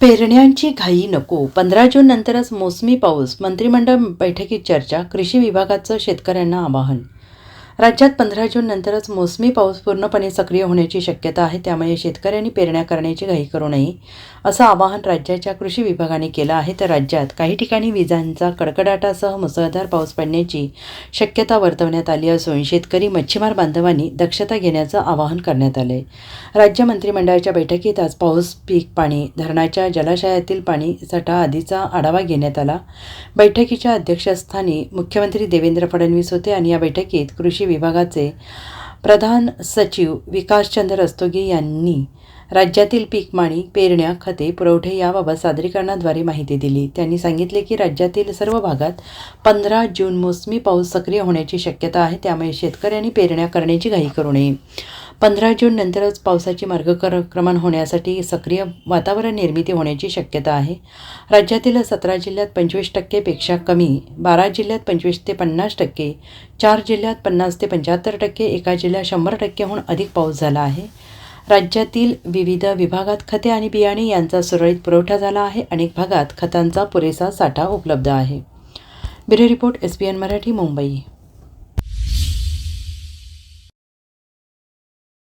पेरण्यांची घाई नको. पंधरा जून नंतरच मोसमी पाऊस. मंत्रिमंडळ बैठकीत चर्चा. कृषी विभागाचं शेतकऱ्यांना आवाहन राज्यात पंधरा जून नंतरच मोसमी पाऊस पूर्णपणे सक्रिय होण्याची शक्यता आहे त्यामुळे शेतकऱ्यांनी पेरण्या करण्याची घाई करू नये असं आवाहन राज्याच्या कृषी विभागाने केलं आहे. तर राज्यात काही ठिकाणी विजांचा कडकडाटासह मुसळधार पाऊस पडण्याची शक्यता वर्तवण्यात आली असून शेतकरी मच्छीमार बांधवांनी दक्षता घेण्याचं आवाहन करण्यात आलं आहे राज्य मंत्रिमंडळाच्या बैठकीत आज पाऊस पीक पाणी धरणाच्या जलाशयातील पाणी साठा आदीचा आढावा घेण्यात आला. बैठकीच्या अध्यक्षस्थानी मुख्यमंत्री देवेंद्र फडणवीस होते आणि या बैठकीत कृषी विभागाचे प्रधान सचिव विकासचंद्र रस्तोगी यांनी राज्यातील पीक माणी पेरण्या खते पुरवठे याबाबत सादरीकरणाद्वारे माहिती दिली. त्यांनी सांगितले की राज्यातील सर्व भागात पंधरा जून मोसमी पाऊस सक्रिय होण्याची शक्यता आहे. त्यामुळे शेतकऱ्यांनी पेरण्या करण्याची घाई करू नये. पंधरा जून नंतरच पावसाची मार्गक्रमण होण्यासाठी सक्रिय वातावरण निर्मिती होण्याची शक्यता आहे. राज्यातील सतरा जिल्ह्यात पंचवीस टक्केपेक्षा कमी बारा जिल्ह्यात पंचवीस ते पन्नास टक्के चार जिल्ह्यात पन्नास ते पंच्याहत्तर टक्के एका जिल्ह्यात शंभर टक्केहून अधिक पाऊस झाला आहे. राज्यातील विविध विभागात खते आणि बियाणे यांचा सुरळीत पुरवठा झाला आहे. अनेक भागात खतांचा पुरेसा साठा उपलब्ध आहे. Bureau report S B N Marathi Mumbai.